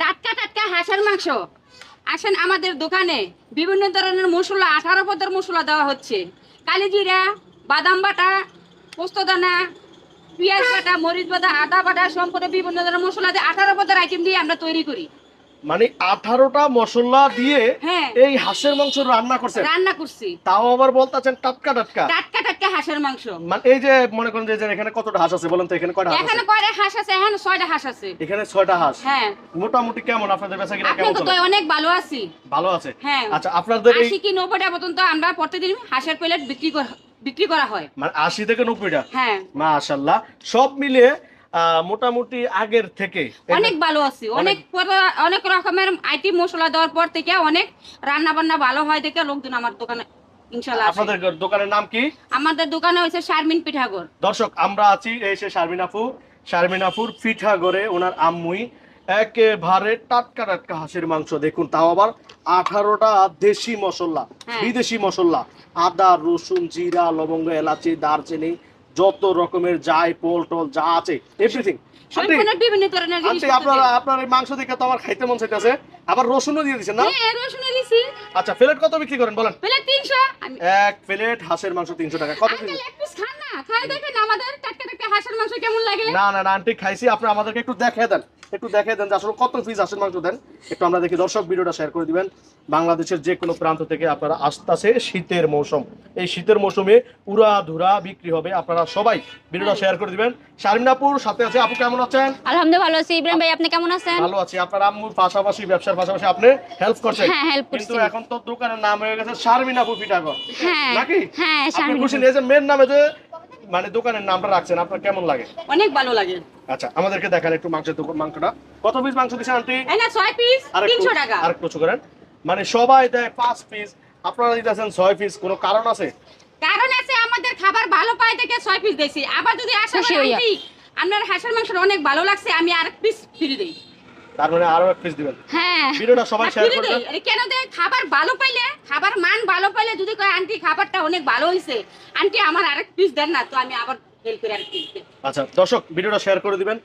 টাটকা টাটকা হাঁসের মাংস। আসেন আমাদের দোকানে বিভিন্ন ধরনের মশলা আঠারো পদের মশলা দেওয়া হচ্ছে। কালিজিরা বাদাম বাটা পোস্তদানা পেঁয়াজ বাটা মরিচ বাটা আদা বাটা সম্পূর্ণ বিভিন্ন ধরনের মশলা দিয়ে আঠারো পদের আইটেম দিয়ে আমরা তৈরি করি। মানে আঠারোটা মশলা দিয়ে হ্যাঁ। এই হাঁসের মাংস রান্না করছে রান্না করছি। তাও আবার বলতেছেন টাটকা টাটকা। টাটকা টাটকা। হাঁসের মাংস। মানে এই যে মনে করেন যে এখানে কতটা হাঁস আছে বলেন তো এখানে কয়টা হাঁস এখানে কয়টা হাঁস আছে? এখানে ছয়টা হাঁস আছে। এখানে ছয়টা হাঁস। হ্যাঁ। মোটামুটি কেমন? আপনাদের বেচা কিনা কেমন চলে? অনেক ভালো আছি। ভালো আছে? হ্যাঁ। আচ্ছা আপনাদের এই আশি কি নব্বইটা পর্যন্ত আমরা প্রতিদিন হাঁসের প্লেট বিক্রি করা বিক্রি করা হয়। মানে আশি থেকে নব্বইটা হ্যাঁ। মাশাল্লাহ সব মিলিয়ে মোটামুটি আগের থেকে। অনেক ভালো আছি। অনেক অনেক রকমের আইটেম মশলা দেওয়ার পর থেকে অনেক রান্না বান্না ভালো হয় দেখে লোকজন আমার দোকানে ইনশাল্লাহ আপনাদের দোকানের নাম কি? আমাদের দোকানে হয়েছে শারমিন পিঠাগর। দর্শক আমরা আছি এই সে শারমিন আপু। শারমিন আপুর পিঠা ওনার আম্মুই। একেবারে টাটকা টাটকা হাঁসের মাংস দেখুন তাও আবার আঠারোটা দেশি মশলা হ্যাঁ। বিদেশি মশলা। আদা রসুন জিরা লবঙ্গ এলাচি দারচিনি যত রকমের যাই পোল টোল যা আছে এভরিথিং বিভিন্ন ধরনের জিনিস আপনার আপনার মাংস দেখে তো আমার খাইতে মন চাইতেছে। আবার রসুনও দিয়ে দিচ্ছেন না? হ্যাঁ রসুনের দিছি। আচ্ছা প্লেট কত বিক্রি করেন? বলেন। ফিলেট 300 আমি এক প্লেট হাঁসের মাংস তিনশো টাকা। কত আঙ্কেল এক পিস খান না। খাই দেখেন আমাদের টাটকা হাঁসের মাংস কেমন লাগে? না না না আন্টি খাইছি। আপনি আমাদেরকে একটু দেখিয়ে দেন। একটু দেখিয়ে দেন যে আসলে কত পিস হাঁসের মাংস দেন। একটু আমরা দেখি দর্শক ভিডিওটা শেয়ার করে দিবেন। বাংলাদেশের যে কোনো প্রান্ত থেকে আপনারা আসতেছে শীতের মৌসুম। এই শীতের মৌসুমে উড়া ধুরা বিক্রি হবে। আপনারা সবাই ভিডিওটা শেয়ার করে দিবেন। শারমিনাপুর সাথে আছে আপু কেমন আছেন? আলহামদুলিল্লাহ ভালো আছি। ইব্রাহিম ভাই আপনি কেমন আছেন? ভালো আছি। আপনার আম্মুর পাশাপাশি ব্যবসার পাশাপাশি আপনি হেল্প করছেন হ্যাঁ, help কিন্তু এখন তো দোকানের নাম হয়ে গেছে শারমিনাপুর পিঠাগর হ্যাঁ। নাকি? হ্যাঁ আপনি খুশি এই যে মেন নামে যে মানে দোকানের নামটা রাখছেন আপনার কেমন লাগে? অনেক ভালো লাগে। আচ্ছা আমাদেরকে দেখান একটু মাংসের দোকান মাংসটা। কত পিস মাংস দিচ্ছেন আন্টি? এই না ছয় পিস তিনশো টাকা। আরেকটু উঁচু করেন। মানে সবাই দেয় পাঁচ পিস আপনারা দিতেছেন ছয় পিস কোনো কারণ আছে? কারণ আছে আমাদের খাবার ভালো পাই দেখে ছয় পিস দিয়েছি। আবার যদি আসে আন্টি, আপনার হাঁসের মাংস অনেক ভালো লাগছে আমি আর পিস ফ্রি দিই। তার মানে আরও এক পিস দিবেন। হ্যাঁ। ভিডিওটা সবাই শেয়ার করবেন। আরে কেন দে খাবার ভালো পাইলে খাবার মান ভালো পাইলে যদি কয় আন্টি খাবারটা অনেক ভালো হয়েছে আন্টি আমার আরেক পিস দেন না তো আমি আবার হেল্প করে আরেক পিস আচ্ছা দর্শক ভিডিওটা শেয়ার করে দিবেন।